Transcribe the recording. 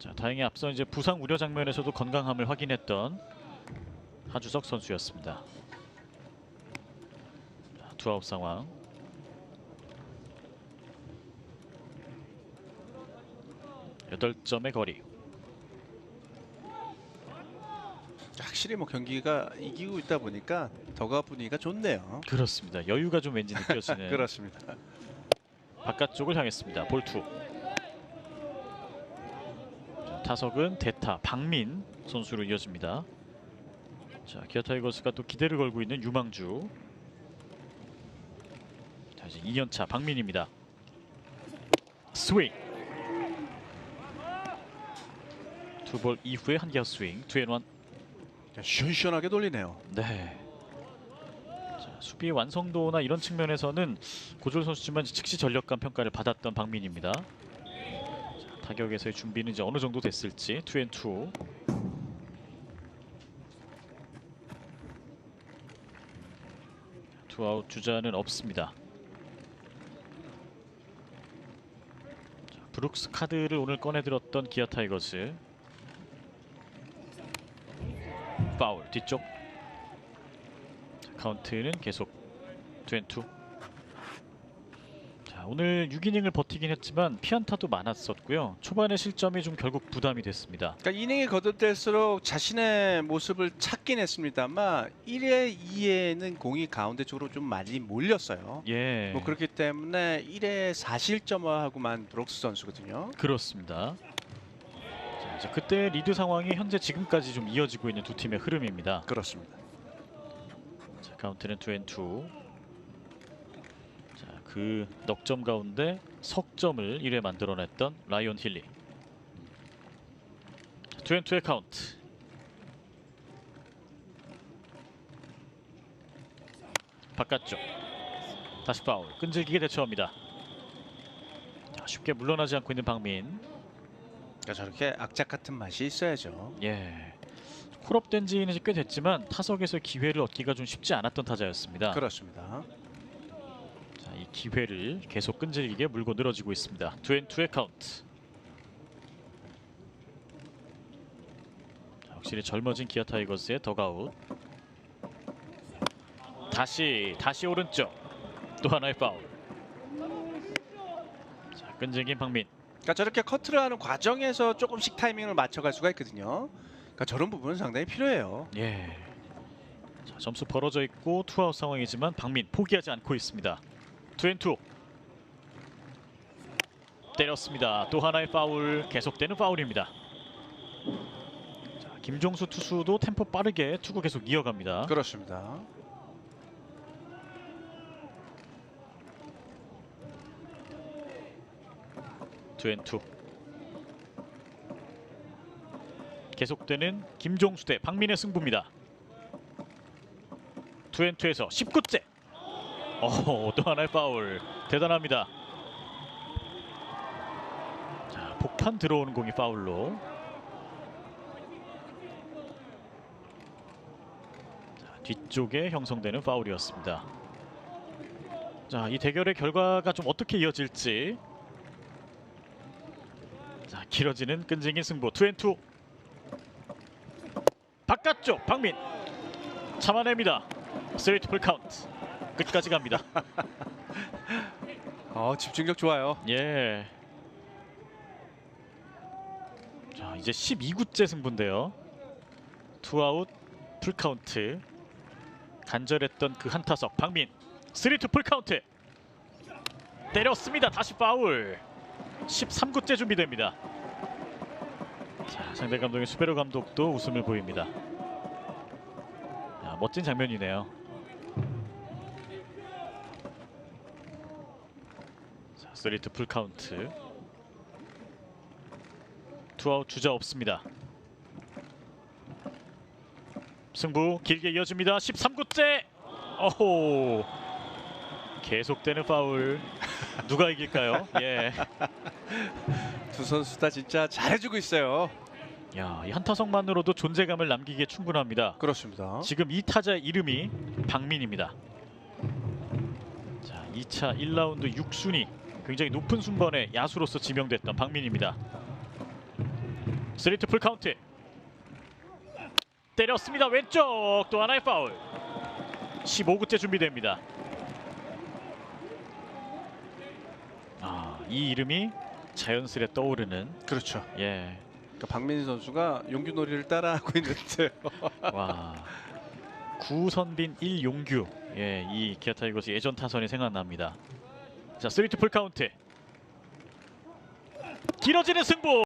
자, 다행히 앞서 이제 부상 우려 장면에서도 건강함을 확인했던 하주석 선수였습니다. 자, 투아웃 상황. 여덟 점의 거리. 확실히 뭐 경기가 이기고 있다 보니까 더가 분위기가 좋네요. 그렇습니다. 여유가 좀 왠지 느껴지는 그렇습니다. 바깥쪽을 향했습니다. 볼투. 자, 타석은 대타 박민 선수로 이어집니다. 자, 기아 타이거스가 또 기대를 걸고 있는 유망주. 자, 이제 2년차 박민입니다. 스윙. 두볼 이후에 한 기아 스윙. 투앤원. 시원시원하게 돌리네요. 네. 자, 수비의 완성도나 이런 측면에서는 고졸 선수지만 즉시 전력감 평가를 받았던 박민입니다. 자, 타격에서의 준비는 이제 어느 정도 됐을지 투앤투. 투아웃 주자는 없습니다. 자, 브룩스 카드를 오늘 꺼내들었던 기아 타이거즈. 파울 뒤쪽 자, 카운트는 계속 투앤투 자 오늘 6이닝을 버티긴 했지만 피안타도 많았었고요 초반의 실점이 좀 결국 부담이 됐습니다 그러니까 이닝이 거듭될수록 자신의 모습을 찾긴 했습니다만 1회, 2회는 공이 가운데 쪽으로 좀 많이 몰렸어요. 예 뭐 그렇기 때문에 1회 4실점하고만 브록스 선수거든요. 그렇습니다 자, 이제 그때 리드 상황이 현재 지금까지 좀 이어지고 있는 두 팀의 흐름입니다 그렇습니다. 자, 카운트는 투앤투 자 그 넉점 가운데 석점을 1회 만들어냈던 라이온 힐리 자, 투앤투의 카운트. 바깥쪽. 다시 파울. 끈질기게 대처합니다. 자, 쉽게 물러나지 않고 있는 박민 그러니까 저렇게 악착 같은 맛이 있어야죠. 예. 콜업된 지는 꽤 됐지만 타석에서 기회를 얻기가 좀 쉽지 않았던 타자였습니다. 그렇습니다. 기회를 계속 끈질기게 물고 늘어지고 있습니다. 투앤투의 카운트. 자, 확실히 젊어진 기아 타이거스의 더가웃. 다시 다시 오른쪽. 또 하나의 파울. 자, 끈질긴 박민. 그러니까 저렇게 커트를 하는 과정에서 조금씩 타이밍을 맞춰갈 수가 있거든요. 그러니까 저런 부분은 상당히 필요해요. 예. 자, 점수 벌어져 있고 투아웃 상황이지만 박민 포기하지 않고 있습니다. 투앤투. 때렸습니다. 또 하나의 파울 계속되는 파울입니다. 자, 김종수 투수도 템포 빠르게 투구 계속 이어갑니다. 그렇습니다. 투앤투. 계속되는 김종수 대 박민의 승부입니다. 투앤투에서 19째. 어, 또 하나의 파울. 대단합니다. 자, 폭탄 들어오는 공이 파울로. 자, 뒤쪽에 형성되는 파울이었습니다. 자, 이 대결의 결과가 좀 어떻게 이어질지 자 길어지는 끈질긴 승부 투앤투 바깥쪽 박민 참아냅니다 스트레이트 풀 카운트 끝까지 갑니다 어, 집중력 좋아요. 예. 자 이제 12구째 승부인데요 투아웃 풀 카운트 간절했던 그 한타석 박민 스트레이트 풀 카운트 때렸습니다 다시 파울 13구째 준비됩니다. 자, 상대 감독인 수베로 감독도 웃음을 보입니다. 야, 멋진 장면이네요. 자, 스트레이트 풀 카운트. 투아웃 주자 없습니다. 승부 길게 이어집니다. 13구째. 어호. 계속되는 파울. 누가 이길까요? 예. 두 선수 다 진짜 잘해주고 있어요. 야, 이 한타석만으로도 존재감을 남기기에 충분합니다. 그렇습니다. 지금 이 타자의 이름이 박민입니다. 자, 2차 1라운드 6순위 굉장히 높은 순번의 야수로서 지명됐던 박민입니다. 스리트 풀 카운트. 때렸습니다. 왼쪽 또 하나의 파울. 15구째 준비됩니다. 아, 이 이름이 자연스레 떠오르는 그렇죠. 예. 그러니까 박민희 선수가 용규놀이를 따라하고 있는데 와. 구선빈 1용규. 예, 이 기아 타이거스 예전 타선이 생각납니다. 자, 스리트 풀 카운트. 길어지는 승부.